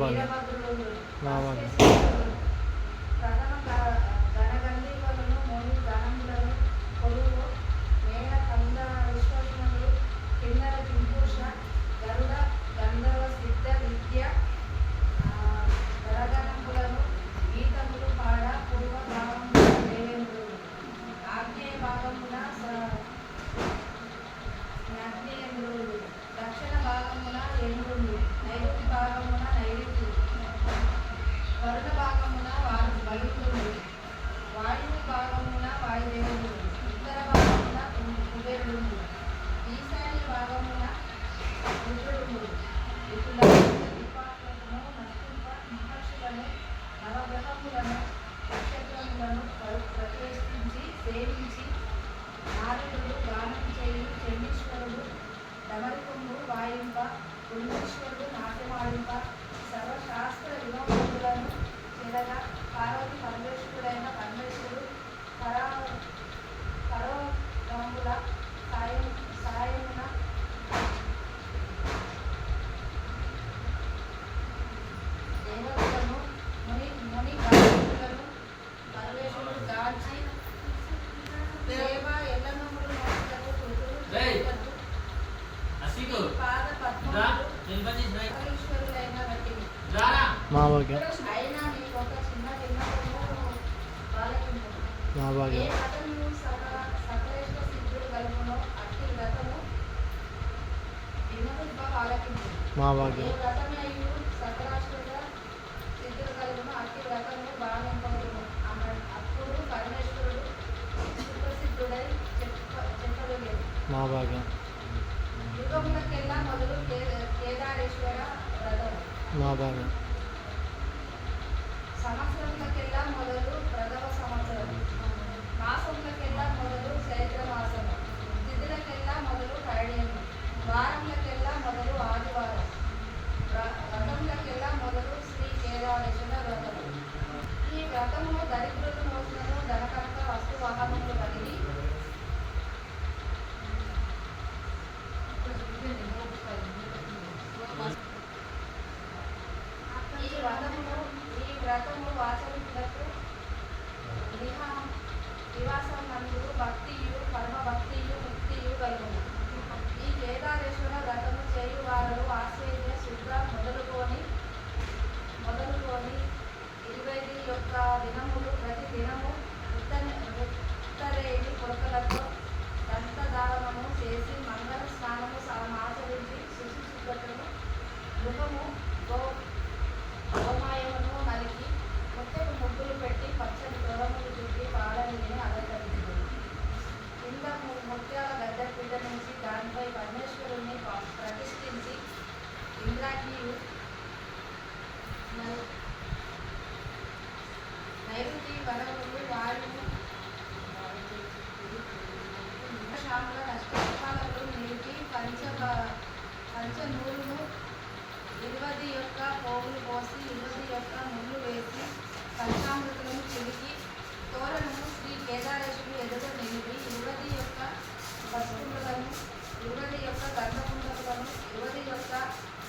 మా చెప్ప చెప్పగలిగాడు మా భాగ్యం మొదలు కే- మా భాగ్యం సంవత్సరములకెల్లా మొదలు ప్రథమ సంవత్సరం. మాసములకెల్లా మొదలు చైత్ర మాసము తిథులకెల్లా మొదలు కరణ్యము వారములకెల్లా మొదలు ఆదివారం వ్ర- వ్రతములకెల్లా మొదలు శ్రీ వ్రతము ఈ వ్రతమును దరిద్రులు మోసను ధనకనక వస్తు వాహనములు కలిగి ఈ వ్రతమును ఈ వ్రతము ఆచరించుటకు నిహా నివాసం నందు భక్తి ఇరవై యొక్క దినములు ప్రతి దినము ఉత్తర ఉత్తరేణి కొరకలతో దంతదానము చేసి మంగళ స్నానము ఆచరించి శుచి శుద్ధతను గృహము గో గోమాయమును నలికి ముత్తెపు ముగ్గులు పెట్టి పచ్చని దూరములు చుట్టి పాలనీని అలంకరించింది కింద ముత్యాల గద్దె పీట నుంచి దానిపై పరమేశ్వరుణ్ణి ప్రతిష్ఠించి ఇంద్రాగ్నియు పడవలు వారు శాఖల నష్టపాలకు నేటి పంచ పంచనూరును ఇరవై యొక్క పోగులు పోసి ఇరవై యొక్క ముళ్ళు వేసి పంచామృతులను చిలికి తోరణము శ్రీ కేదారేశ్వరు ఎదుట నిలిపి ఇరవై యొక్క బతుకుండలను ఇరవై యొక్క గంధకుండలను ఇరవై యొక్క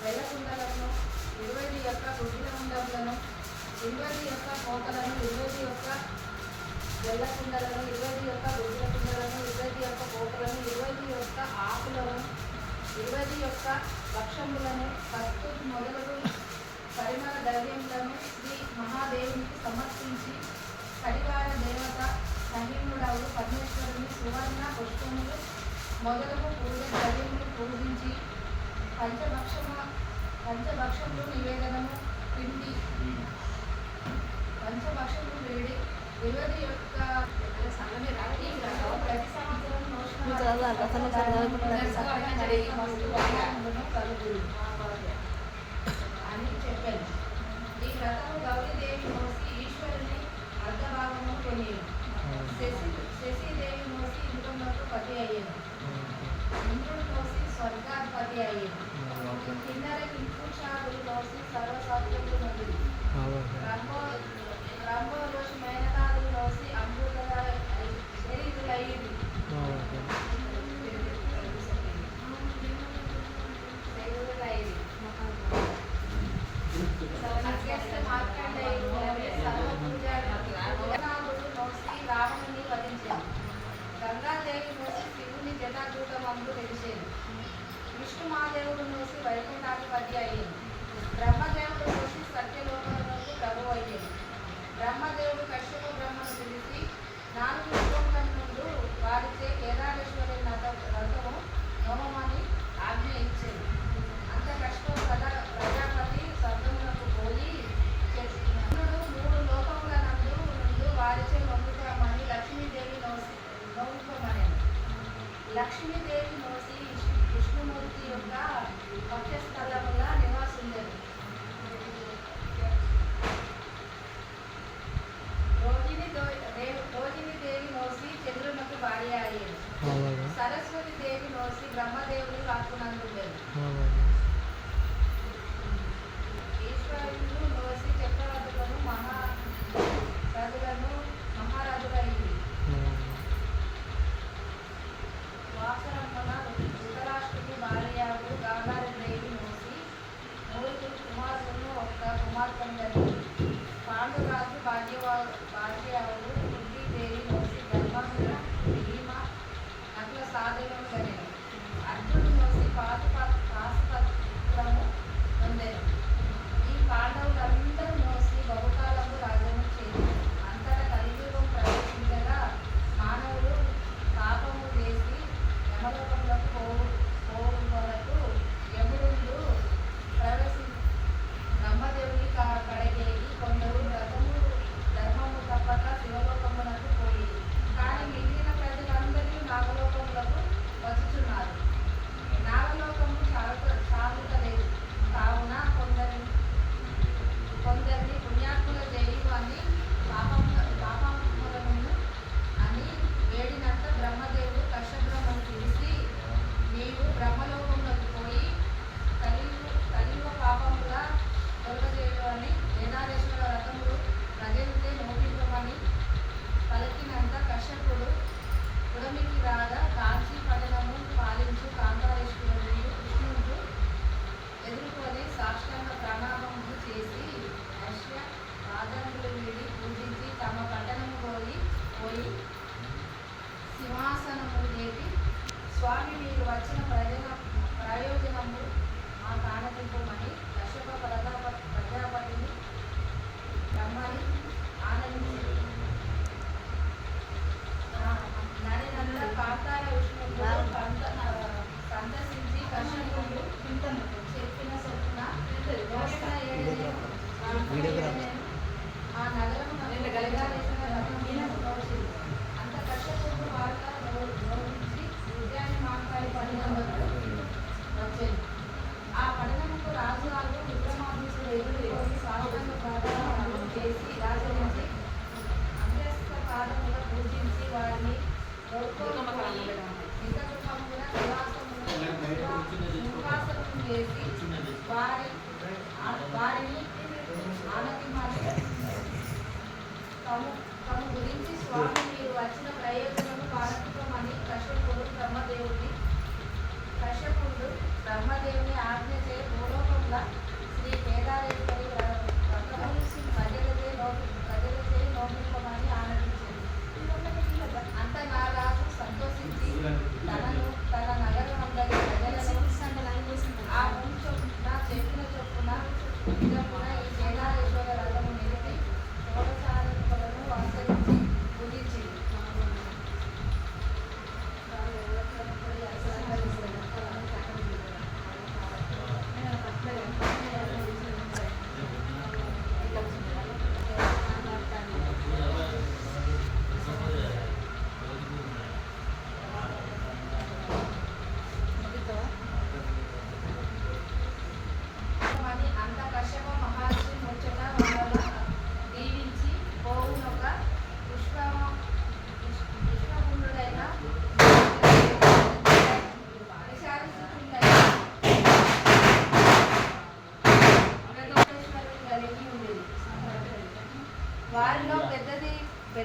వెల్లకుండలను ఇరవై యొక్క రుద్రకుండలను ఇరవై యొక్క కోటలను ఇరవై యొక్క వెల్ల కుండలను ఇరవై యొక్క గుడ్ల కుండలను ఇరవై యొక్క కోటలను ఇరవై యొక్క ఆకులను ఇరవై యొక్క లక్షములను కస్తూ మొదలు పరిమళ ధైర్యములను శ్రీ మహాదేవునికి సమర్పించి పరివార దేవత సహీనుడవు పరమేశ్వరుని సువర్ణ పుష్పములు మొదలగు పూజ ధైర్యములు పూజించి పంచభక్షమ పంచభక్షములు నివేదనము పిండి పంచభక్షలు వేడి విలువది యొక్క అని చెప్పాను. ఈ రథము గౌరీదేవి మోసి ఈశ్వరుని అర్ధ భాగము శశి శశిదేవి మోసి ఇంద్రులకు పతి అయ్యాను. ఇంద్రుడు మోసి స్వర్గాధిపతి అయ్యాను. కిందర కింపుషాదులు మోసి సర్వసాధ్యులు 그런 거, 그런 거, 그.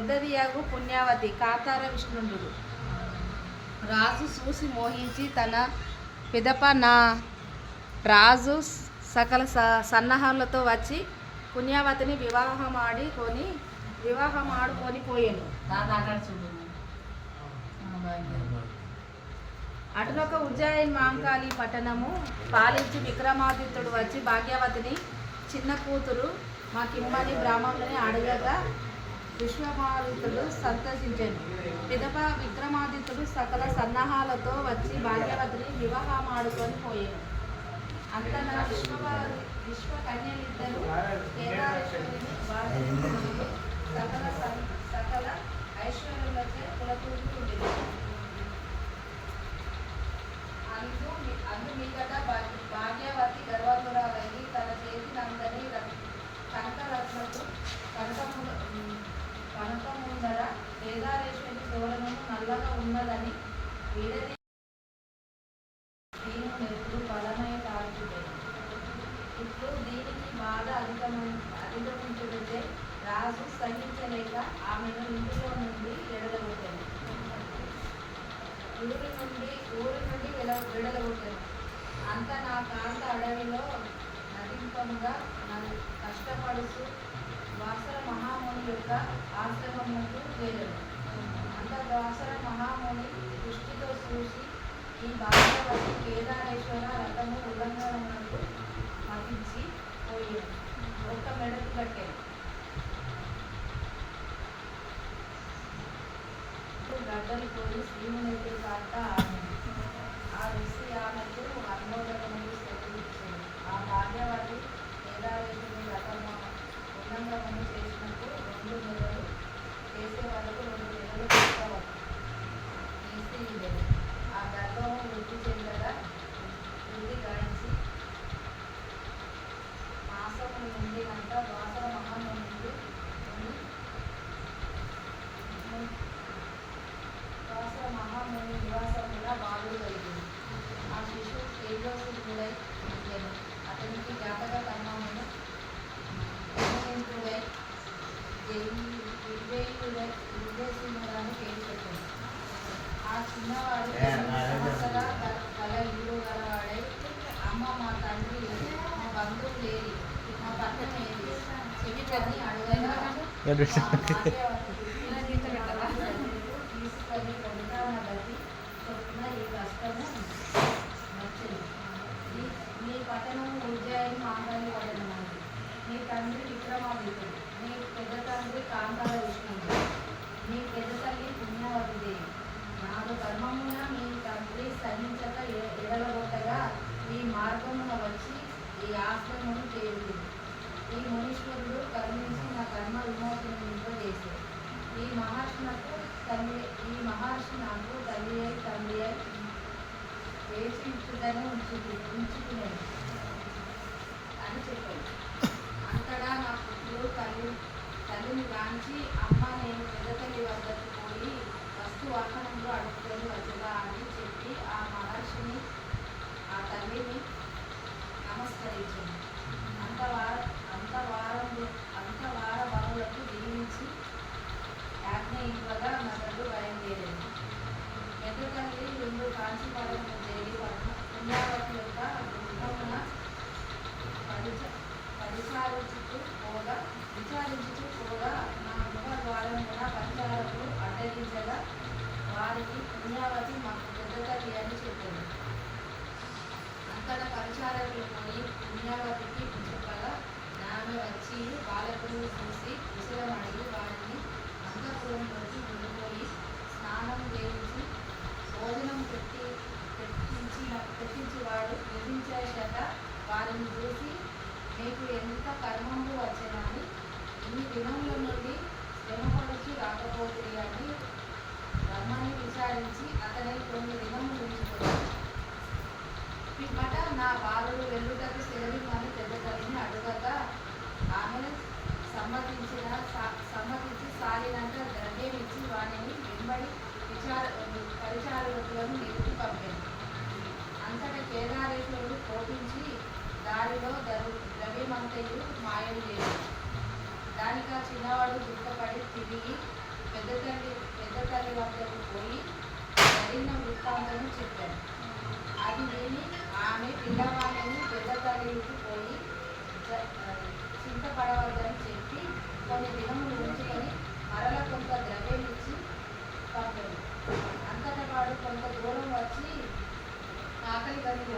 పెద్దదియాగు పుణ్యావతి కాతార విష్ణుండు రాజు చూసి మోహించి తన పిదప నా రాజు సకల స సన్నాహాలతో వచ్చి పుణ్యావతిని వివాహం ఆడి కొని వివాహం ఆడుకొని పోయాను అటునొక ఉజ్జాయిన్ మాంకాళి పట్టణము పాలించి విక్రమాదిత్యుడు వచ్చి భాగ్యవతిని చిన్న కూతురు మా కిమ్మని బ్రాహ్మణుని అడగగా విశ్వభారతుడు సంతోషించాను పిదప విక్రమాదిత్యుడు సకల సన్నాహాలతో వచ్చి భాగ్యవతిని వివాహమాడుకొని పోయాను. అంతన విశ్వ విశ్వకన్యలిద్దరు సకల సకల ఐశ్వర్యులచే కులకూరుతుండేది అందు అందు మీదట అల్లక ఉన్నదని విడది దీని ఎప్పుడు బలమై కాల్చుటే ఇప్పుడు దీనికి బాధ అధికమై అధిగమించుకుంటే రాజు సహించలేక ఆమెను ఇంటిలో నుండి ఎడలగొట్టాను ఊరి నుండి ఊరి నుండి విడలగొట్టాను అంత నా కాంత అడవిలో నదింపముగా నన్ను కష్టపడుతూ వాసర మహాముని యొక్క ఆశ్రమముకు చేరను. ఈ బాగా వారికి కేదారేశ్వర రథము ఉల్లంఘనకు మతించి పోయాను ఒక్క మెడకు కట్టాను గడ్డలు పోయి శ్రీమునైతే కాక 这是。దానిలో ద్రవ్యమంతయు మాయం లేదు దానిగా చిన్నవాడు దుఃఖపడి తిరిగి పెద్ద తల్లి పెద్ద తల్లి వద్దకు పోయి జరిగిన వృత్తాంతము చెప్పాడు. అది విని ఆమె పిల్లవాళ్ళని పెద్ద తల్లికి పోయి చింతపడవద్దని చెప్పి కొన్ని దినములు ఉంచుకొని మరల కొంత ద్రవ్యం ఇచ్చి పంపాడు. అంతటా వాడు కొంత దూరం వచ్చి ఆకలి కలిగి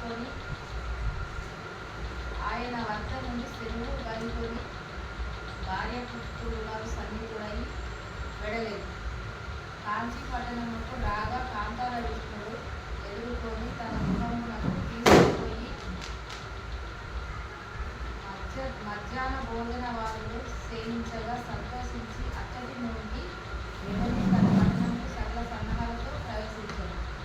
పెట్టుకొని ఆయన వద్ద నుండి సిరువు గలుకొని భార్య పుత్రులు సన్నిహితుడై వెడలేదు కాంచీ పట్టణముకు రాగా కాంతాల విష్ణుడు ఎదుర్కొని తన గృహమునకు తీసుకుపోయి మధ్య మధ్యాహ్న భోజన వారు సేవించగా సంతోషించి అక్కడి నుండి తన పట్టణంలో సకల సన్నాహాలు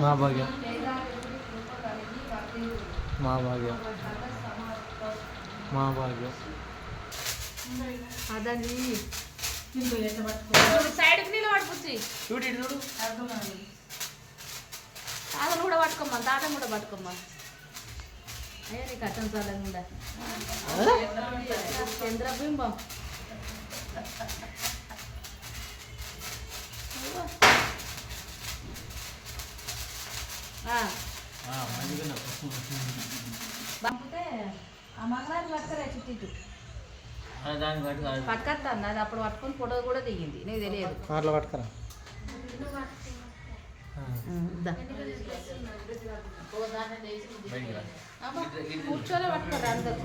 మా భాగ్యం. మా భాగ్యం. మా భాగ్యం. పట్టుకో? సైడ్కి నీళ్ళు పట్టుకొచ్చి. చూడు ఇటు చూడు. తాతను కూడా పట్టుకోమ్మా తాతను కూడా పట్టుకోమ్మా. అయ్యా నీకు అట్టం చాలంగా చంద్రబింబం. పంపితే ఆ మంగళాన్ని పట్టుకరా చుట్టూ పట్టుకొస్తాను అది. అప్పుడు పట్టుకొని ఫోటో కూడా దిగింది. నీకు తెలియదు. అట్లా పట్టుకరా. కూర్చొని పట్టుకోరు అందరు.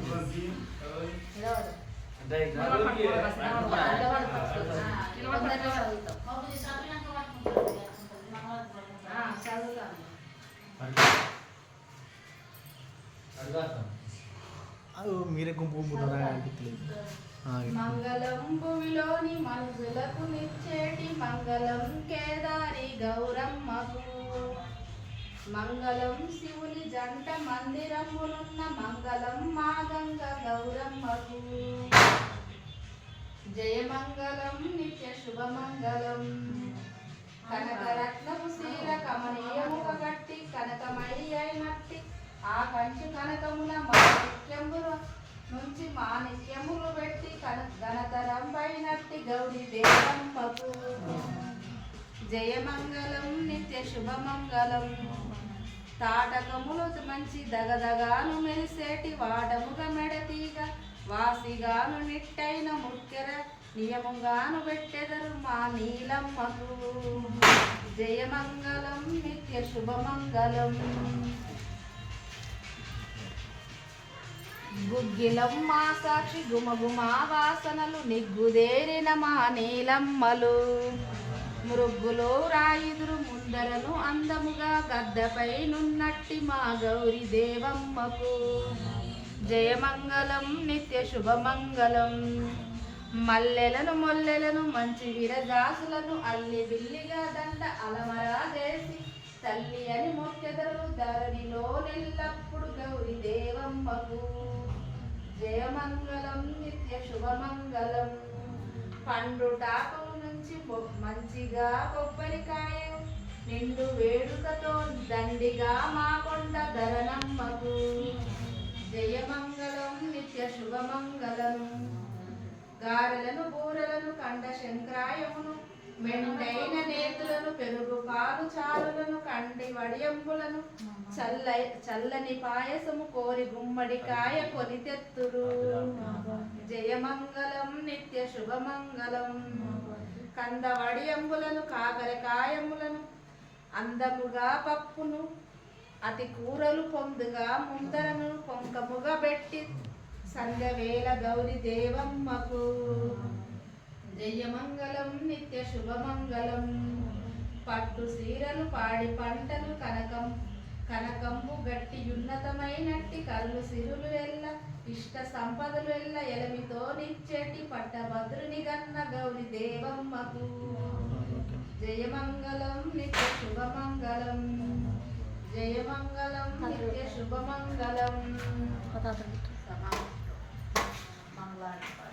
నిలబడు. మీరే గుంపు గుంపుతున్నారా అనిపించలేదు మంగళం భూమిలోని మనుషులకు నిచ్చేటి మంగళం కేదారి గౌరమ్మకు. మంగళం శివుని జంట మందిరమునున్న మంగళం మా గంగ గౌరమ్మకు. జయమంగళం నిత్య శుభమంగళం. కనకరత్నపు శీల కమనీయముక గట్టి అయినట్టి ఆ కంచు కనకమున మాణిక్యములు నుంచి మాణిక్యములు పెట్టి కన ఘనతరంపైనట్టి గౌరీ దేవమ్మకు. జయమంగళం నిత్య శుభమంగళం. తాటకములు మంచి దగదగాను మెరిసేటి వాడముగ మెడతీగ వాసిగాను నిట్టైన ముక్కెర నియముగాను పెట్టెదరు మా నీలమ్మకు జయమంగళం నిత్య శుభమంగళం గుగ్గిలం మా సాక్షి గుమగుమా వాసనలు నిగ్గుదేరిన మా నీలమ్మలు. మృగ్గులో రాయిదురు ముందరను అందముగా గద్దపై నున్నట్టి మా గౌరి దేవమ్మకు. జయమంగళం నిత్య శుభమంగళం మల్లెలను మొల్లెలను మంచి విరజాసులను అల్లి బిల్లిగా దండ అలమరా చేసి తల్లి అని మొక్కెదరు ధరణిలో నెల్లప్పుడు గౌరి దేవమ్మకు. జయమంగళం నిత్య శుభమంగళం. పండు టాపం నుంచి మంచిగా కొబ్బరికాయ నిండు వేడుకతో దండిగా మా కొండ ధరణమ్మకు. జయమంగళం నిత్య శుభమంగళం. గారెలను బూరెలను కండ శంకరాయమును మెండైన నేతులను పెరుగు పాలు చారులను కండి వడియంబులను చల్ల చల్లని పాయసము కోరి గుమ్మడికాయ కొని తెత్తురు. జయమంగళం నిత్య శుభమంగళం. కంద వడియంబులను కాకరకాయములను అందముగా పప్పును అతి కూరలు పొందుగా ముందరను పొంకముగా పెట్టి సంగవేల గౌరి దేవమ్మకు జయమంగళం నిత్య శుభమంగళం పట్టు సీరలు పాడి పంటలు కనకం కనకమ్ము గట్టి ఉన్నతమైనట్టి కళ్ళు సిరులు ఎల్ల ఇష్ట సంపదలు ఎల్ల ఎలమితో నిచ్చేటి పట్టభద్రుని గన్న గౌరి దేవమ్మకు జయమంగళం నిత్య శుభమంగళం జయమంగళం నిత్య శుభమంగళం lugar.